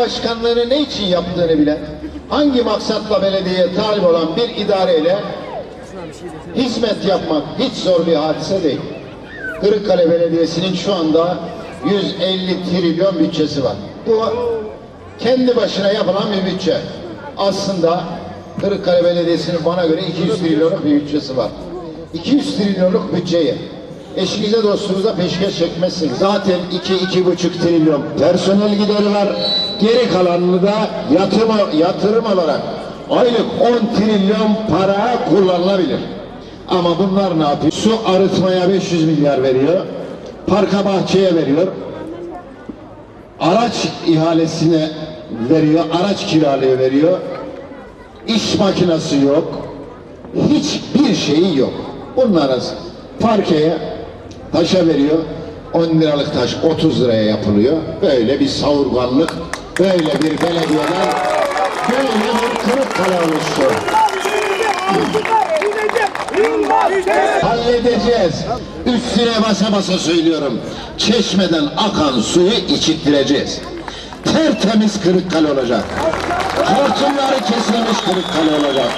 başkanlığını ne için yaptığını bilen, hangi maksatla belediyeye talip olan bir idareyle hizmet yapmak hiç zor bir hadise değil. Kırıkkale Belediyesi'nin şu anda 150 trilyon bütçesi var. Bu kendi başına yapılan bir bütçe. Aslında Kırıkkale Belediyesi'nin bana göre 200 trilyonluk bir bütçesi var. 200 trilyonluk bütçeyi eşinize dostunuza peşkeş çekmezsiniz. Zaten 2-2,5 trilyon personel gideri var. Geri kalanını da yatırım, yatırım olarak aylık 10 trilyon para kullanılabilir. Ama bunlar ne yapıyor? Su arıtmaya 500 milyar veriyor. Parka bahçeye veriyor. Araç ihalesine veriyor. Araç kiralıyor veriyor. İş makinesi yok. Hiçbir şeyi yok. Bunların parkeye taşa veriyor. 10 liralık taş 30 liraya yapılıyor. Böyle bir savurganlık, böyle bir belediyeler, böyle bir Kırıkkale oluştu. Halledeceğiz. Üstüne basa basa söylüyorum. Çeşmeden akan suyu içittireceğiz. Tertemiz Kırıkkale olacak. Hortumları kesilmiş Kırıkkale olacak.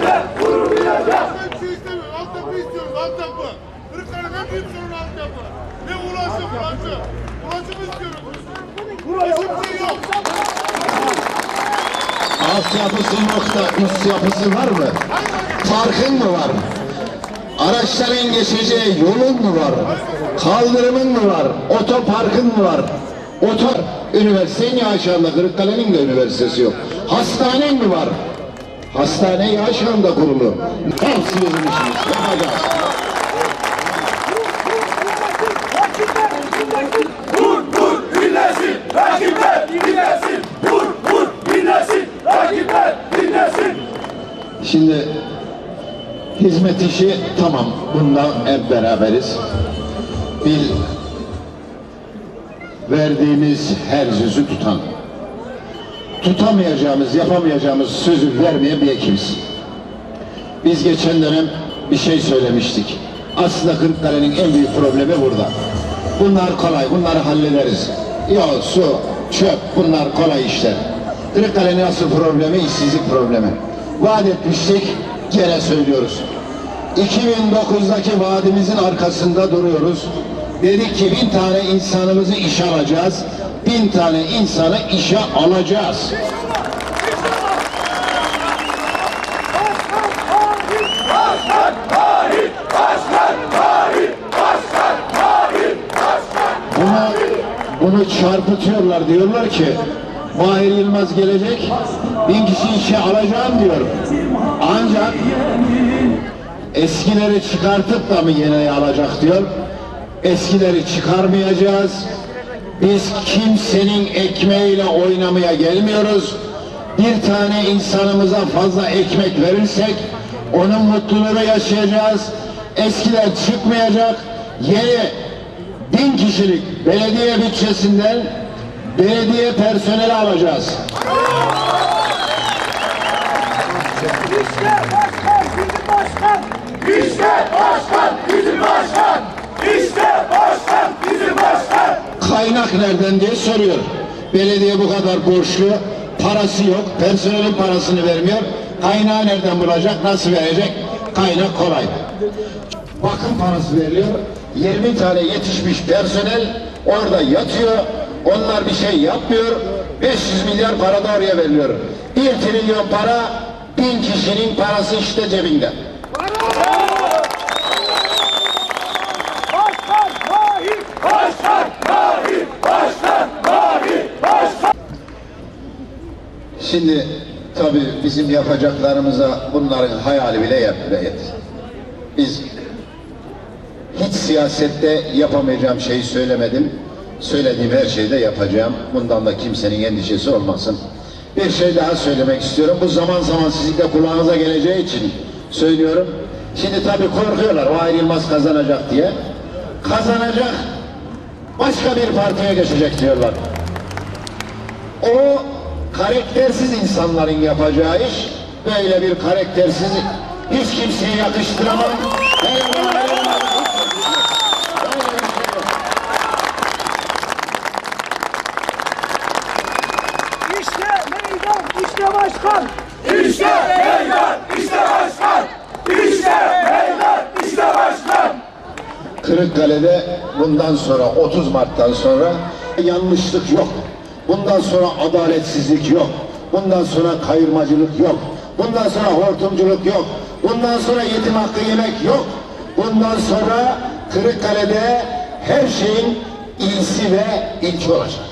Ben bir şey istemiyorum. Altyapı istiyoruz. Altyapı. Kırıkkale'nin en büyük sorunu altyapı. Ne ulaşım, ulaşım. Ulaşım istiyoruz. Ulaşım şey yok. Altyapısı yok da üst yapısı var mı? Farkın mı var? Araçların geçeceği yolun mu var? Kaldırımın mı var? Otoparkın mı var? Otor, üniversitenin ya aşağında Kırıkkale'nin de üniversitesi yok. Hastanen mi var? Hastane ya aşağında kurulu. Bizim işimiz. Yapacağız. Vur vur dinlesin, rakipler dinlesin. Vur vur dinlesin, rakipler dinlesin. Şimdi hizmet işi tamam. Bundan hep beraberiz. Bil verdiğimiz her sözü tutan. Tutamayacağımız, yapamayacağımız sözü vermeyen bir ekibiz. Biz geçen dönem bir şey söylemiştik. Aslında Kırıkkale'nin en büyük problemi burada. Bunlar kolay, bunları hallederiz. Yol, su, çöp bunlar kolay işler. Kırıkkale'nin asıl problemi işsizlik problemi. Vaat etmiştik, gene söylüyoruz. 2009'daki vaadimizin arkasında duruyoruz. Dedik ki bin tane insanımızı işe alacağız. Bin tane insanı işe alacağız. Bunu, bunu çarpıtıyorlar. Diyorlar ki Mahir Yılmaz gelecek, bin kişi işe alacağım diyor. Ancak eskileri çıkartıp da mı yine alacak diyor. Eskileri çıkarmayacağız. Biz kimsenin ekmeğiyle oynamaya gelmiyoruz. Bir tane insanımıza fazla ekmek verirsek onun mutluluğunu yaşayacağız. Eskiler çıkmayacak. Yeni bin kişilik belediye bütçesinden belediye personeli alacağız. İşte başkan bizim başkan. İşte başkan bizim başkan. Kaynak nereden diye soruyor. Belediye bu kadar borçlu, parası yok, personelin parasını vermiyor. Kaynağı nereden bulacak, nasıl verecek? Kaynak kolay. Bakım parası veriliyor. 20 tane yetişmiş personel orada yatıyor. Onlar bir şey yapmıyor. 500 milyar para da oraya veriliyor. 1 trilyon para, bin kişinin parası işte cebinde. Başkan hain, başkan hain, başkan. Şimdi tabii bizim yapacaklarımıza bunların hayali bile yetmez. Biz hiç siyasette yapamayacağım şeyi söylemedim. Söylediğim her şeyi de yapacağım. Bundan da kimsenin endişesi olmasın. Bir şey daha söylemek istiyorum. Bu zaman zaman sizin de kulağınıza geleceği için söylüyorum. Şimdi tabii korkuyorlar o ayrılmaz kazanacak diye. Kazanacak başka bir partiye geçecek diyorlar. O karaktersiz insanların yapacağı iş böyle bir karaktersiz hiç kimseye yakıştıramam. Hele bana, Kırıkkale'de bundan sonra 30 Mart'tan sonra yanlışlık yok. Bundan sonra adaletsizlik yok. Bundan sonra kayırmacılık yok. Bundan sonra hortumculuk yok. Bundan sonra yetim hakkı yemek yok. Bundan sonra Kırıkkale'de her şeyin iyisi ve ilki olacak.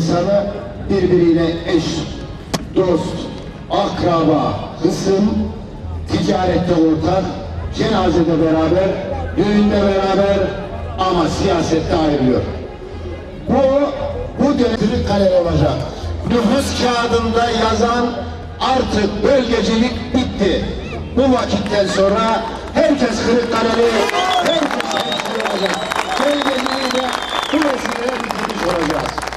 İnsanı birbiriyle eş, dost, akraba, hısım, ticarette ortak, cenazede beraber, düğünde beraber ama siyasette ayrılıyor. Bu, bu dönem Kırıkkale olacak. Nüfus kağıdında yazan artık bölgecilik bitti. Bu vakitten sonra herkes Kırıkkaleli, herkes hemşire olacak. Bölgeciliği de bu vesileyle bitirmiş olacağız.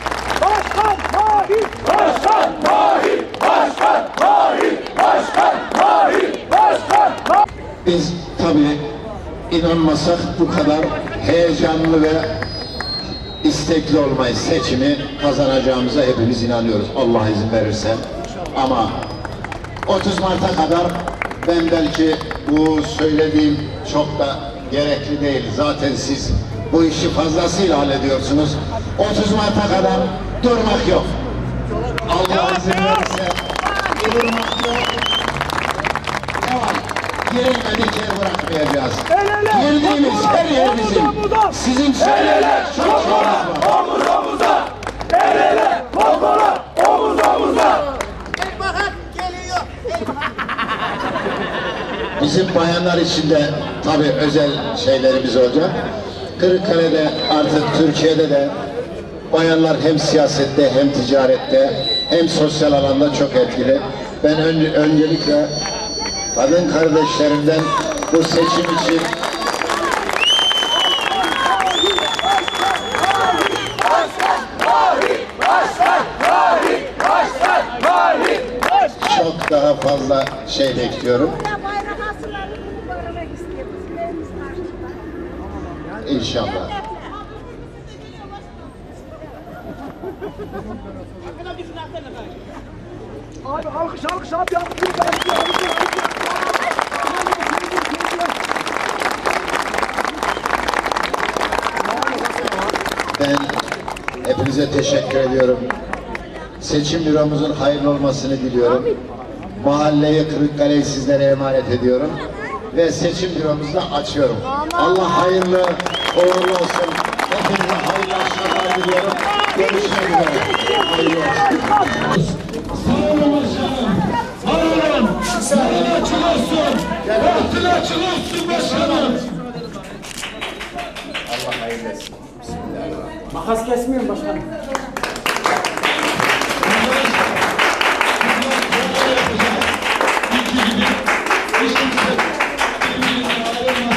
Başkan Mahir! Başkan Mahir! Başkan Mahir! Başkan Mahir! Başkan Mahir! Biz tabii inanmasak bu kadar heyecanlı ve istekli olmayı seçimi kazanacağımıza hepimiz inanıyoruz. Allah izin verirse. Ama 30 Mart'a kadar ben belki bu söylediğim çok da gerekli değil. Zaten siz bu işi fazlasıyla hallediyorsunuz. 30 Mart'a kadar durmak yok. Allah izin verirse durmak yok. Devam. Girilmedik yer bırakmayacağız. El ele, Girdiğimiz her yer bizim. Sizin El söyleyecek ele, çok var. omuz omuza! El ele, kol kola, omuz omuza! Bakın geliyor. Bizim bayanlar için de tabii özel şeylerimiz olacak. Kırıkkale'de artık Türkiye'de de bayanlar hem siyasette hem ticarette hem sosyal alanda çok etkili. Ben ön- öncelikle kadın kardeşlerimden bu seçim için çok daha fazla şey bekliyorum. Ya bayrak asırlarını görmek istiyor. Bizim evimiz karşıda. İnşallah. Abi alkış alkış abi alkış. Ben hepinize teşekkür ediyorum. Seçim büromuzun hayırlı olmasını diliyorum. Mahalleyi Kırıkkale'yi sizlere emanet ediyorum. Ve seçim büromuzu açıyorum. Allah hayırlı, uğurlu olsun. Hepinize hayırlı akşamlar diliyorum. Görüşmek üzere. Hayırlı olsun. Sağ olun başkanım. Var olun. Sağın açık olsun. Bahtın açık olsun başkanım. Makas kesmiyorum başkanım.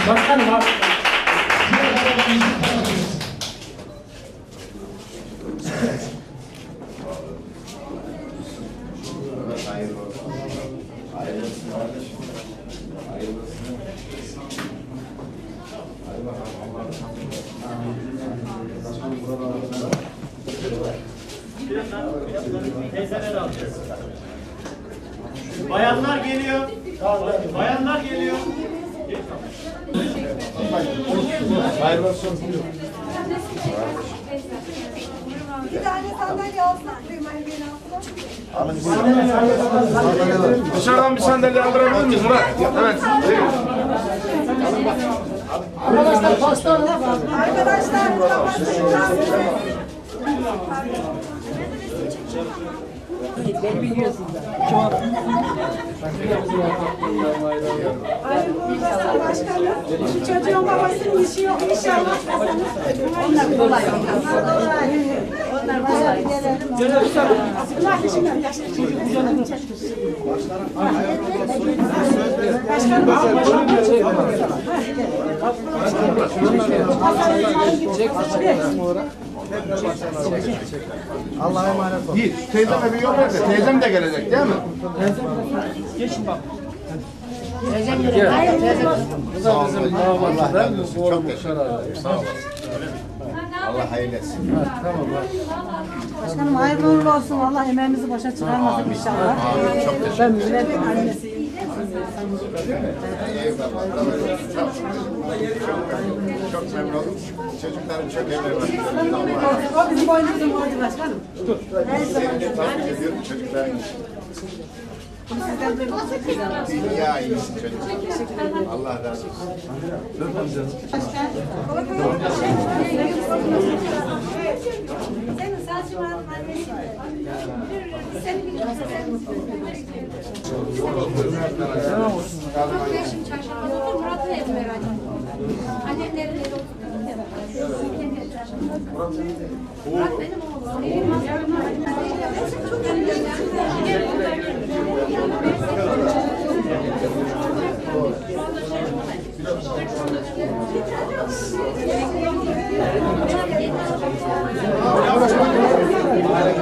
Başkanım abi. Bayanlar geliyor. Bayanlar geliyor. Bir tane sandalye alsın. Kıymayı beni. Dışarıdan bir sandalye aldırabilir miyiz Murat? Evet. Arkadaşlar kapatın. Çocuğun babasının işi yok inşallah. Onlar kolay. Onlar kolay. Onlar kolay. Allah için Yiğit, teyzeme bir yol ver de teyzem de gelecek değil mi? Bu da bizim damatlar. Çok teşekkür ederim. Sağ olun. Allah hayırlı etsin. Başkanım hayırlı uğurlu olsun. Allah emeğimizi boşa çıkarmasın inşallah. Amin. Çok teşekkür Ben milletin annesiyim. Çok memnun oldum. Çocukların çok emeği var. O bizim boynumuzun borcu başkanım. Seni de tavsiye ediyorum çocukların. Sizden duymak çok güzel. Dünya iyisi çocuk. Allah razı olsun. Senin yaşım çarşamba otur Murat'ın evi ettim. Annemlerin evi oturuyor. Murat benim oğlum. Çok